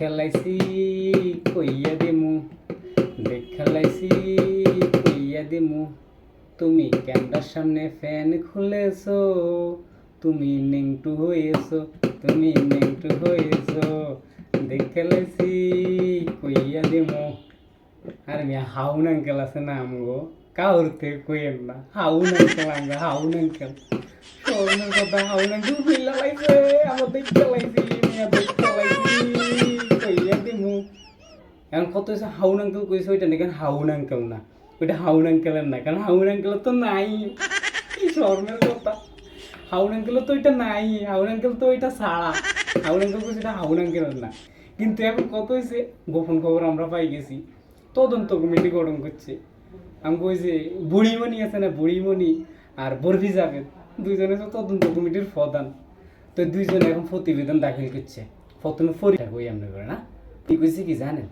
দেখালাইছি, কইয়া দিমু। দেখালাইছি, কইয়া দিমু। তুমি ক্যামেরার সামনে ফ্যান খুলেছো, তুমি নেংটু হয়েছো, তুমি নেংটু হয়েছো। দেখালাইছি, কইয়া দিমু। আর মিয়া, হাউন আঙ্কেল আছে না আমগো? কাউর থেকে কইেন না। হাউন আঙ্কেল আমগো হাউন আঙ্কেল। স্বর্ণের কথা হাউন আঙ্কেল বিল্লা লাইছে, আমার দেখতে লাইছি মিয়া এখন কত হয়েছে হাউন আঙ্কেল কইছে ওইটা নাকি? হাউন আঙ্কেল না। ওইটা হাউন আঙ্কেলের না, কারণ হাউন আঙ্কেল তো নাই। কি স্বর্ণের কথা। হাউন আঙ্কেল তো ওইটা নাই, হাউন আঙ্কেল তো ওইটা ছাড়া। হাউন আঙ্কেল কইছে এটা হাউন আঙ্কেলের না। কিন্তু এখন কত হয়েছে গোপন খবর আমরা পাই গেছি। তদন্ত কমিটি গঠন করছে। আমি কইছি বুড়িমণি আছে না বুড়িমণি আর বরফি যাবেন দুইজনে তো তদন্ত কমিটির প্রধান। তো দুইজনে এখন প্রতিবেদন দাখিল করছে। প্রথমে পরীক্ষা কই এমনি করে না? কি কইছি কি জানেন?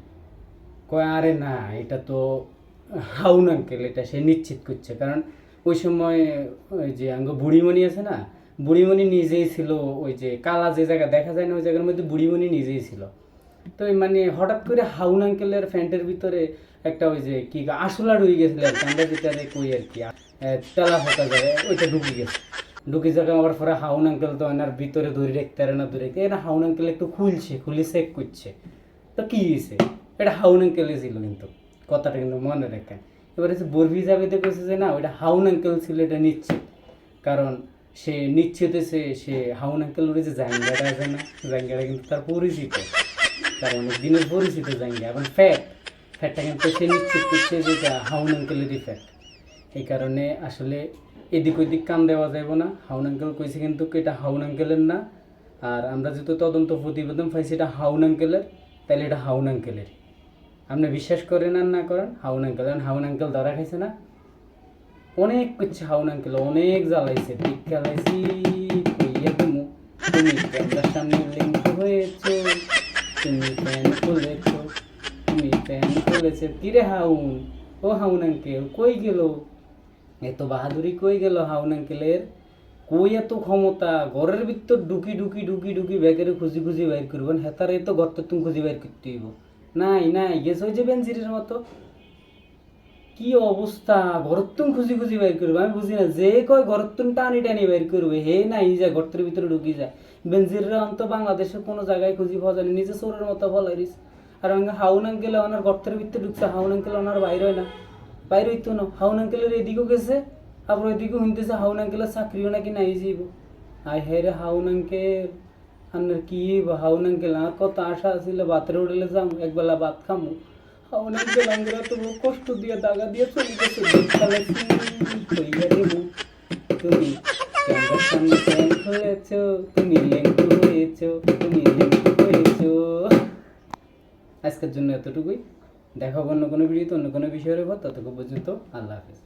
কয়, আরে না, এটা তো হাউন আঙ্কেল এটা সে নিশ্চিত করছে। কারণ ওই সময় ওই যে আঙ্গ বুড়িমণি আছে না, বুড়িমণি নিজেই ছিল ওই যে কালা যে জায়গা, দেখা যায় না ওই জায়গার মধ্যে বুড়িমণি নিজেই ছিল। তো মানে হঠাৎ করে হাউন আঙ্কেলের ফ্যান্টের ভিতরে একটা ওই যে কি আসলা ঢুকে গেছিল আর কি, আমরা যেটা কই আর কি তেলা ফাটা যায় ওইটা ঢুকে গেছে। ঢুকে যাকে আবার পরে হাউন আঙ্কেল তো এনার ভিতরে ধরে রাখতে না, ধরে রাখতে। এটা হাউন আঙ্কেল একটু খুলছে, খুলে চেক করছে। তো কি হয়েছে এটা হাউন আঙ্কেলে ছিল কিন্তু, কথাটা কিন্তু মনে রাখেন এবারে যে বরফি যাবে তো কইছে যে না, ওইটা হাউন আঙ্কেল ছিল, এটা নিশ্চিত। কারণ সে নিশ্চিত সে সে হাউন আঙ্কেল ওর যে জাঙ্গাটা আছে না জাঙ্গাটা কিন্তু তার পরিচিত। তার অনেক দিনের পরিচিত জাঙ্গা এখন ফ্যাট। ফ্যাটটা কিন্তু সে নিশ্চিত করছে যে হাউন আঙ্কেলেরই ফ্যাট। এই কারণে আসলে এদিক ওদিক কান দেওয়া যাবে না। হাউন আঙ্কেল কইছে কিন্তু এটা হাউন আঙ্কেলের না। আর আমরা যেহেতু তদন্ত প্রতিবেদন পাইছি, এটা হাউন আঙ্কেলের তাহলে এটা হাউন আঙ্কেলের আপনি বিশ্বাস করেন আর না করেন হাউন আঙ্কেল, কারণ হাউন আঙ্কেল ধরা খাইছে না। অনেক কিছু হাউন আঙ্কেল, অনেক জ্বালাইছে জ্বালাইছি কইয়া দিমু তুমি তুমি হাউন? ও হাউন আঙ্কেল, কই গেল? এত বাহাদুরি কই গেল হাউন আঙ্কেলের? কই এত ক্ষমতা? ঘরের ভিতর ঢুকি ঢুকি ঢুকি ঢুকি ব্যাগের খুঁজি খুঁজি বাইর করবেন, হেতারে তো ঘর তুমি খুঁজি বাইর করতে নাই নাই গেছ হয়ে যাবেন জিরের মতো। কি অবস্থা? ঘরতুন খুঁজি খুঁজি বাইর করবে, আমি বুঝি না। যে কয় ঘরতুন টানি টানি বাইর করবে, হে নাই যায় গর্তের ভিতরে ঢুকি যায় বেঞ্জিররা অন্ত বাংলাদেশের কোনো জায়গায় খুঁজি পাওয়া যায়। নিজে চোরের মতো ফলাইরিস আর আমি হাউন আঙ্কেলে ওনার গর্তের ভিতরে ঢুকছে, হাউন আঙ্কেল ওনার বাইর হয় না। বাইর হইতো না। হাউন আঙ্কেলের এদিকেও গেছে, আবার ওইদিকেও শুনতেছে হাউন আঙ্কেলের চাকরিও নাকি নাই যাইব আই হে রে হাউন আঙ্কেল আপনার কি কত আশা যাম একবেলা ভাত কষ্ট দিয়ে দিয়ে চলে গেছে তুমি আজকের জন্য এতটুকুই দেখাবো অন্য কোনো ভিডিওতে অন্য কোনো বিষয়ের উপর ততক্ষণ পর্যন্ত আল্লাহ হাফেজ